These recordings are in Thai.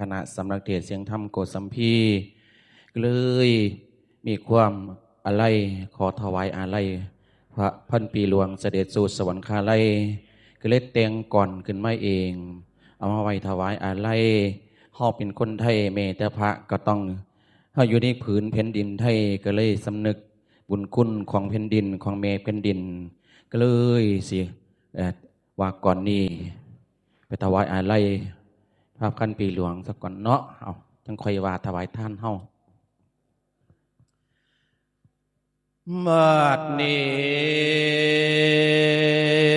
คณะสำนักเทศเสียงธรรมโกสัมพีก็เลยมีความอะไรขอถวายอาลัยพระพันปีหลวงเสด็จสู่สวรรคาลัยก็เลยแต่งก่อนขึ้นมาเอง เอามาไว้ถวายอาลัยเฮาเป็นคนไทยเมตพระก็ต้องเฮาอยู่ในผืนแผ่นดินไทยก็เลยสำนึกบุญคุณของแผ่นดินของเมแผ่นดิน ก็เลยสิว่าก่อนนี้ไปถวายอาลัย ภาพขันปีหลวงสักก่อนเนาะเอาจังคอยว่าถวายท่านเฮาบัดนี้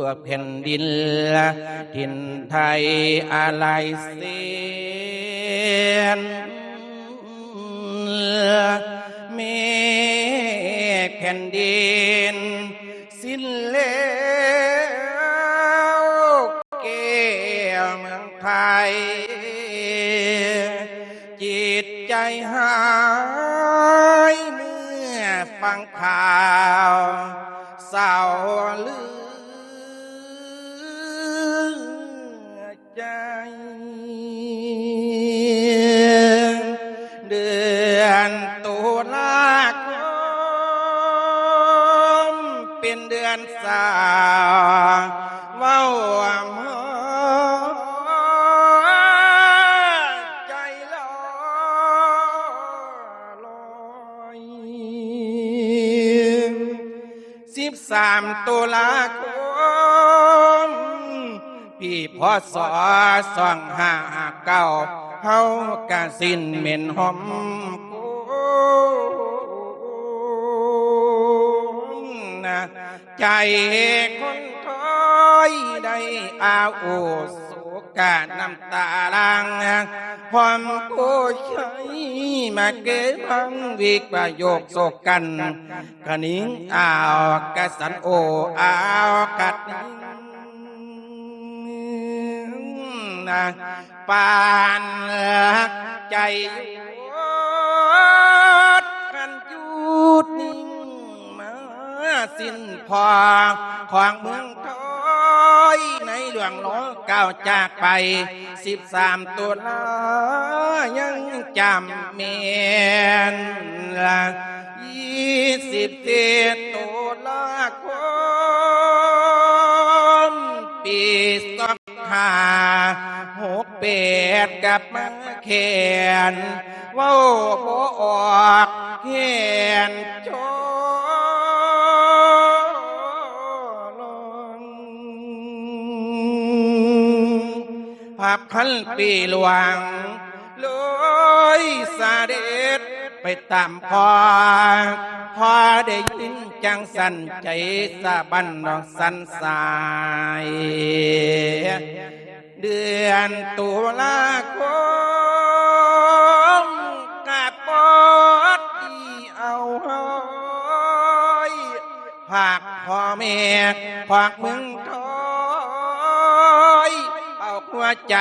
ทั่วแผ่นดินทินไทยอะไรเสียนเมฆแผ่นดิน สิ้นแล้วแก้วเมืองไทย จิตใจหายเมื่อฟังข่าวเศร้าเลือ อนสาวเว้าหมอใจลอยลอยสิบสามตุลาคมพี่พอสอสองห้าเก้าเฮากะสิ้นเหม็นหอม ใจคนถอยได้อาโอสุกาน้ำตาลังความโกใช้มาเก็บพังวิกประโยคโศกกันกะนิ่งอ้าวกะสันโออ้าวกัดนางนะปานใจ สิ้นพอของเมืองถอยในหลวงล้อก้าวจากไปสิบสามตุลายังจำเมียนละยี่สิบเจ็ดตุลาคมปีสองห้าหกแปดกับมาแขนว้าบ่ออกแขนโจ พันปีหลวงลอยสาเด็จไปตามพอพอได้ยินจังสันใจสะบันดอกสันสาย เดือนตุลาคมกาปอดที่เอาเฮยภาคพ่อแม่ภาคมึงถอยเอาหั วใจ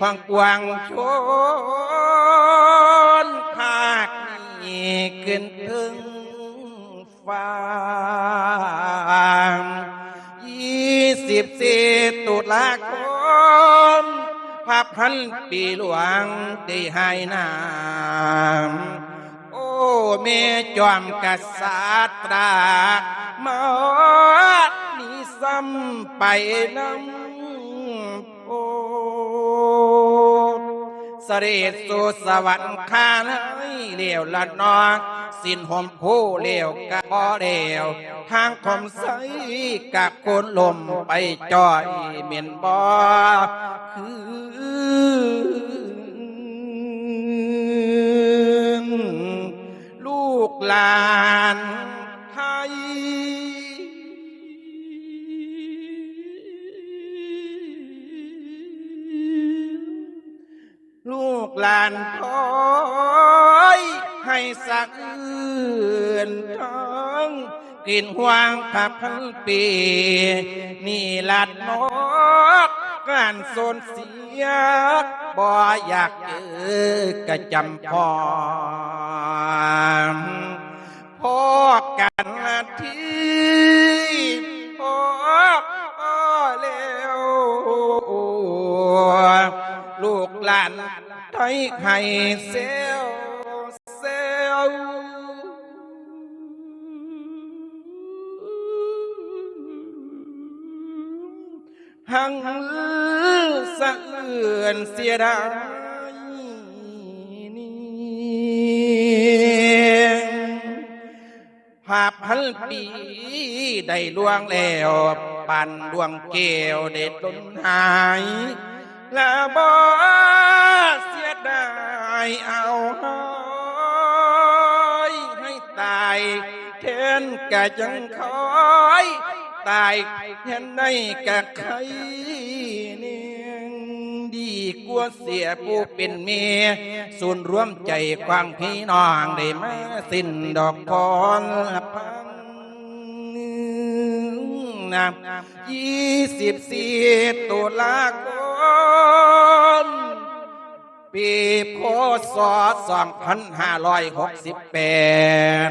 พังกวางชนภาคนี้ขึ้นถึงฟ้ายี่สิบสี่ตุลาคมพระพันปีหลวงได้ให้นามโอ้เมจอมกษัตรามานี่ซ้ำไปน้ำ สด็จสู่สวรรค์ข้าให้เลี้ยวละนองสินหอมผู้เลี้ยวกะพอเลี้ยวทางคมใสกับคนลมไปจ่อยเมียนบ่คือลูกหลานไทยานคอยให้สักอื่นทั้งกินห่วงขับพันปี นี่ลัดนกการโซนเสียบ่อยากเจอกระจำพอพอกันที่พอเร็ว ลูกหลานไทยให้เซลเซลหังสะเอือนเสียดายนี่ภาพพันปีได้ล่วงแล้ว ปันดวงเกวเด็ดต้นหาย และบ่เสียดายเอาให้ให้ตายเทนกะจังคอยตายเทนได้กะใครเนียดีกว่าเสียผู้เป็นเมียส่วนย์รวมใจควางพี่น้องได้มาสิ้นดอกพรพังนะยี่สิบสี่ตุลาคม ปีพศสองพันห้าร้อยหกสิบแปด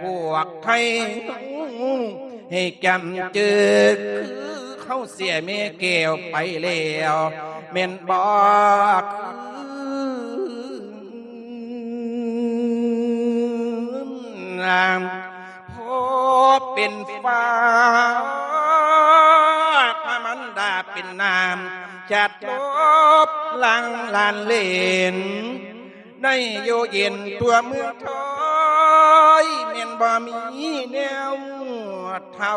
พวกไทยให้จำเจอคือเขาเสียเมเกลไปแล้วเม่นบอกนางพบเป็นฟ้า จัดลบลังลานเลนในโยเย็นตัวเมืองทอยเมียนบ่มีแนวเท่า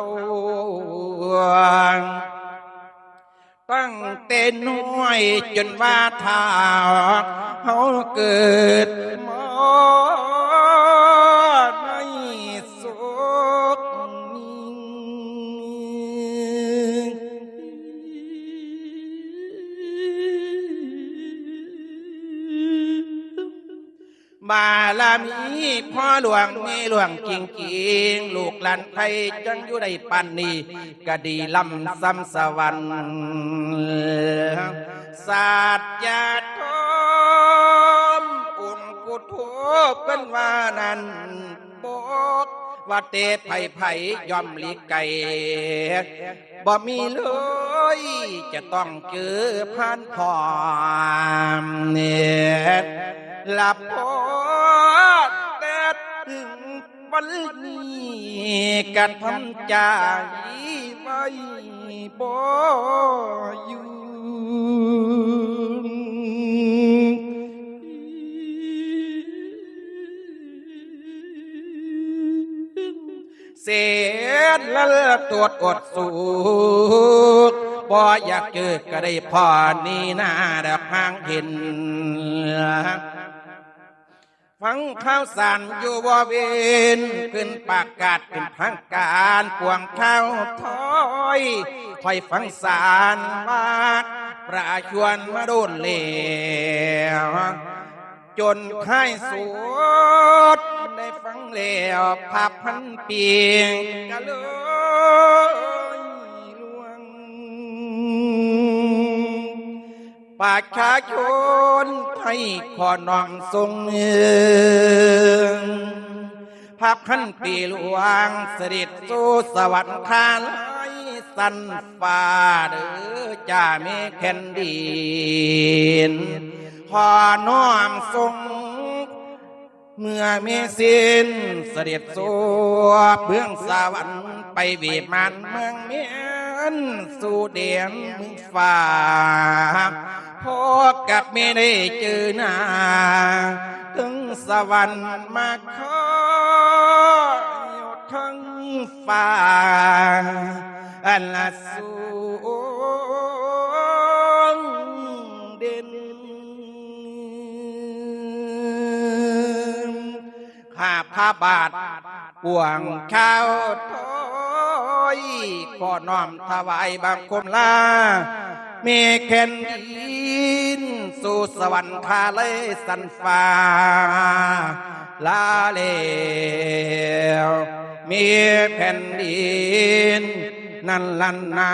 ตั้งเต้นน้อยจนว่าทาเขาเกิดมา บาลามีพ่อหลวงมีหลวงจริงจริงลูกหลานไทยจังอยู่ในปันนี้ก็ดีลำซ้ำสวรรค์ศาสตร์ยาทอมอุ่นกุโทเป็นว่านั้นบอกว่าเตไผ่ไผ่ยอมหลีกไก่บ่มีเลย จะต้องเจอผ่านพอมเนี่ย หลับพอแต่ถึงวันนี้การทำใจไว้บ่อยู่เสียละตรวจอดสูกบ่อยากเจอก็ได้พอนี่นาดับหางเห็น ฟังข่าวสารอยู่บ่เวนขึ้นปากกาศเป็นทางการปวงข้าวถอยคอยฟังสารว่าประชวนมาโดนแล้วจนค่ายสวดได้ฟังแล้วภาพพันเปียงก็เลย ปากชาชนไทยขอนองทรงเนืองภาพขันปีหลวงเสด็จสู่สวรรค์าลายสันฟ้าเด้อจ่าเมแคนดินขอน้อมทรงเมื่อเมสินเสด็จสู่เบื้องสวรรค์ไปเวีมานเมืองเมียนสู่เดียนเมืองฟ้า พอกับไม่ได้เจอหน้า ถึงสวรรค์มาขออยู่ทั้งฟ้าอันละสูงเด่นข้าพระบาทปวงข้าวถอยขอน้อมถวายบังคมลา เมแคนดิน สู่สวรรคาเลยสันฟ้าลาเลวมีแผ่นดิน นั่นลันนา